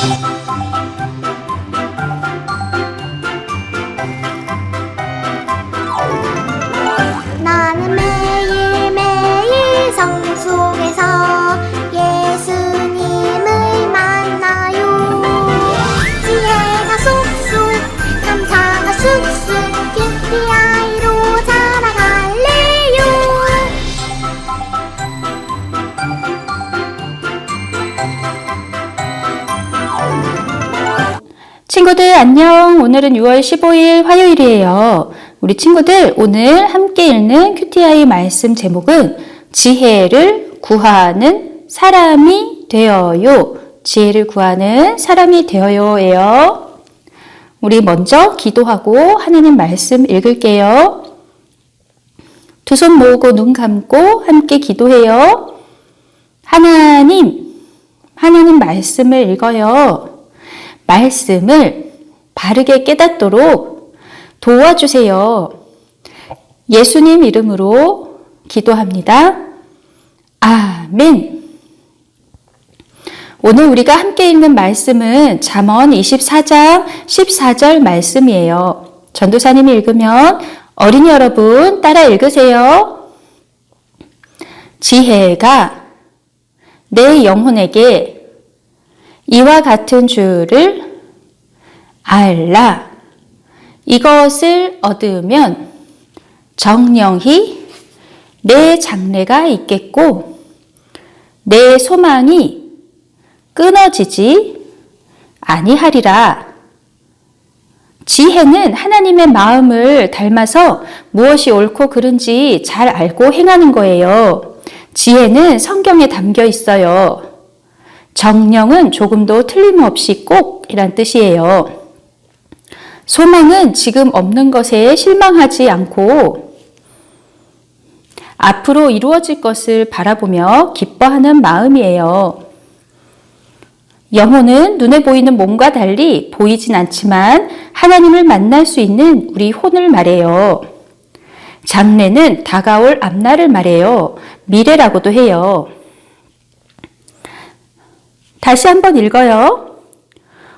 나 친구들 안녕. 오늘은 6월 15일 화요일이에요. 우리 친구들 오늘 함께 읽는 큐티아이 말씀 제목은 지혜를 구하는 사람이 되어요. 지혜를 구하는 사람이 되어요예요. 우리 먼저 기도하고 하나님 말씀 읽을게요. 두 손 모으고 눈 감고 함께 기도해요. 하나님, 하나님 말씀을 읽어요. 말씀을 바르게 깨닫도록 도와주세요. 예수님 이름으로 기도합니다. 아멘. 오늘 우리가 함께 읽는 말씀은 잠언 24장 14절 말씀이에요. 전도사님이 읽으면 어린이 여러분 따라 읽으세요. 지혜가 내 영혼에게 이와 같은 줄을 알라. 이것을 얻으면 정령히 내 장래가 있겠고 내 소망이 끊어지지 아니하리라. 지혜는 하나님의 마음을 닮아서 무엇이 옳고 그른지 잘 알고 행하는 거예요. 지혜는 성경에 담겨 있어요. 정령은 조금도 틀림없이 꼭이란 뜻이에요. 소망은 지금 없는 것에 실망하지 않고 앞으로 이루어질 것을 바라보며 기뻐하는 마음이에요. 영혼은 눈에 보이는 몸과 달리 보이진 않지만 하나님을 만날 수 있는 우리 혼을 말해요. 장래는 다가올 앞날을 말해요. 미래라고도 해요. 다시 한번 읽어요.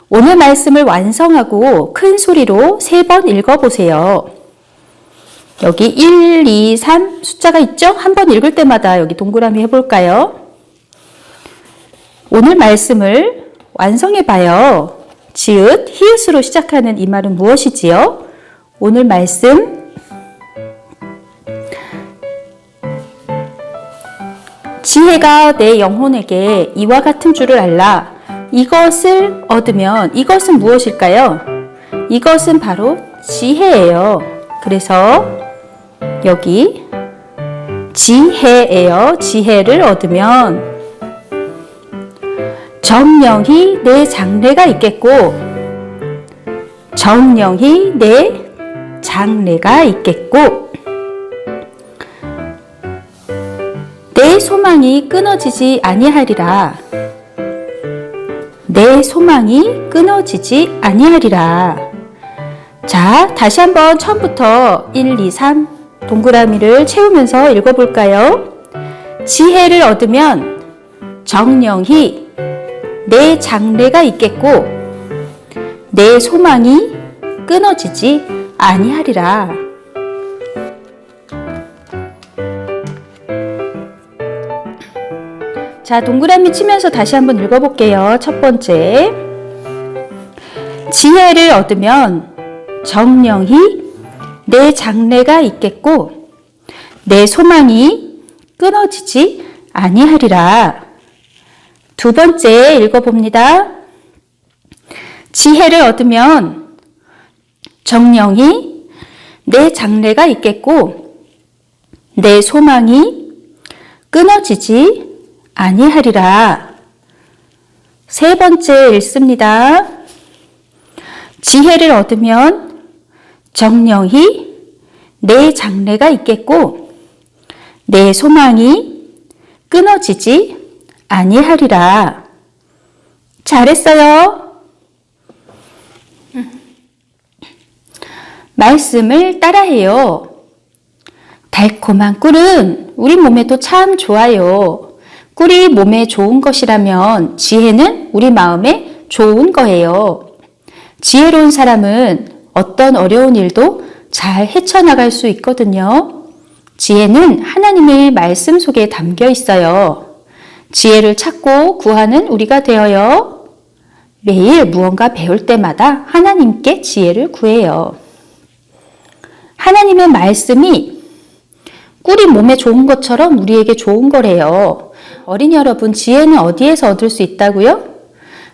오늘 말씀을 완성하고 큰 소리로 세 번 읽어보세요. 여기 1, 2, 3 숫자가 있죠? 한 번 읽을 때마다 여기 동그라미 해볼까요? 오늘 말씀을 완성해 봐요. 지읒, 히읗으로 시작하는 이 말은 무엇이지요? 오늘 말씀 지혜가 내 영혼에게 이와 같은 줄을 알라. 이것을 얻으면 이것은 무엇일까요? 이것은 바로 지혜예요. 그래서 여기 지혜예요. 지혜를 얻으면 정령히 내 장래가 있겠고 정령히 내 장래가 있겠고 내 소망이 끊어지지 아니하리라. 내 소망이 끊어지지 아니하리라. 자, 다시 한번 처음부터 1, 2, 3 동그라미를 채우면서 읽어볼까요? 지혜를 얻으면 정령히 내 장래가 있겠고 내 소망이 끊어지지 아니하리라. 자, 동그라미 치면서 다시 한번 읽어볼게요. 첫 번째. 지혜를 얻으면 정령히 내 장래가 있겠고 내 소망이 끊어지지 아니하리라. 두 번째 읽어봅니다. 지혜를 얻으면 정령이 내 장래가 있겠고 내 소망이 끊어지지 아니하리라. 세 번째 읽습니다. 지혜를 얻으면 정령히 내 장래가 있겠고 내 소망이 끊어지지 아니하리라. 잘했어요. 말씀을 따라해요. 달콤한 꿀은 우리 몸에도 참 좋아요. 꿀이 몸에 좋은 것이라면 지혜는 우리 마음에 좋은 거예요. 지혜로운 사람은 어떤 어려운 일도 잘 헤쳐나갈 수 있거든요. 지혜는 하나님의 말씀 속에 담겨 있어요. 지혜를 찾고 구하는 우리가 되어요. 매일 무언가 배울 때마다 하나님께 지혜를 구해요. 하나님의 말씀이 꿀이 몸에 좋은 것처럼 우리에게 좋은 거래요. 어린이 여러분, 지혜는 어디에서 얻을 수 있다고요?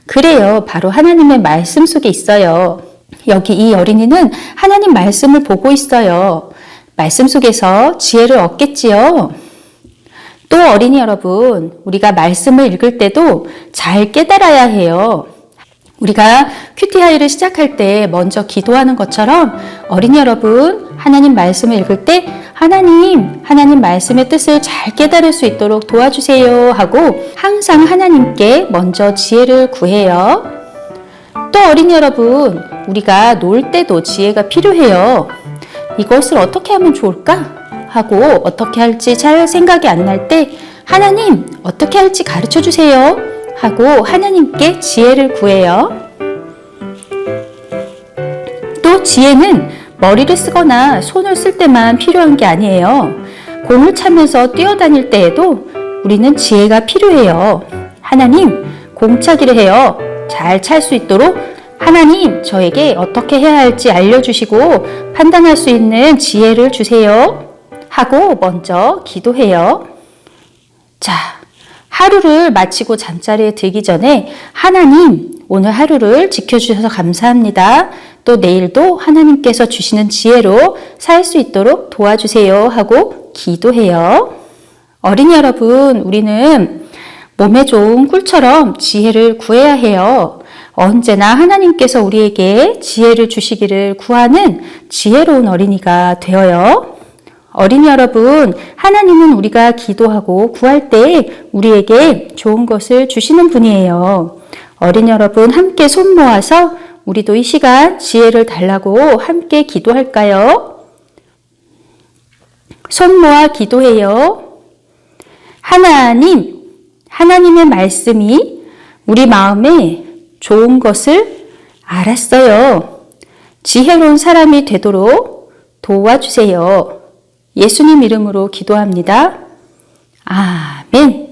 그래요. 바로 하나님의 말씀 속에 있어요. 여기 이 어린이는 하나님 말씀을 보고 있어요. 말씀 속에서 지혜를 얻겠지요. 또 어린이 여러분, 우리가 말씀을 읽을 때도 잘 깨달아야 해요. 우리가 큐티하이를 시작할 때 먼저 기도하는 것처럼 어린이 여러분, 하나님 말씀을 읽을 때 하나님, 하나님 말씀의 뜻을 잘 깨달을 수 있도록 도와주세요 하고 항상 하나님께 먼저 지혜를 구해요. 또 어린이 여러분, 우리가 놀 때도 지혜가 필요해요. 이것을 어떻게 하면 좋을까? 하고 어떻게 할지 잘 생각이 안 날 때 하나님, 어떻게 할지 가르쳐 주세요. 하고 하나님께 지혜를 구해요. 또 지혜는 머리를 쓰거나 손을 쓸 때만 필요한 게 아니에요. 공을 차면서 뛰어다닐 때에도 우리는 지혜가 필요해요. 하나님, 공차기를 해요. 잘 찰 수 있도록 하나님, 저에게 어떻게 해야 할지 알려주시고 판단할 수 있는 지혜를 주세요. 하고 먼저 기도해요. 자, 하루를 마치고 잠자리에 들기 전에 하나님, 오늘 하루를 지켜주셔서 감사합니다. 또 내일도 하나님께서 주시는 지혜로 살 수 있도록 도와주세요 하고 기도해요. 어린이 여러분, 우리는 몸에 좋은 꿀처럼 지혜를 구해야 해요. 언제나 하나님께서 우리에게 지혜를 주시기를 구하는 지혜로운 어린이가 되어요. 어린이 여러분, 하나님은 우리가 기도하고 구할 때 우리에게 좋은 것을 주시는 분이에요. 어린이 여러분, 함께 손 모아서 우리도 이 시간 지혜를 달라고 함께 기도할까요? 손 모아 기도해요. 하나님, 하나님의 말씀이 우리 마음에 좋은 것을 알았어요. 지혜로운 사람이 되도록 도와주세요. 예수님 이름으로 기도합니다. 아멘.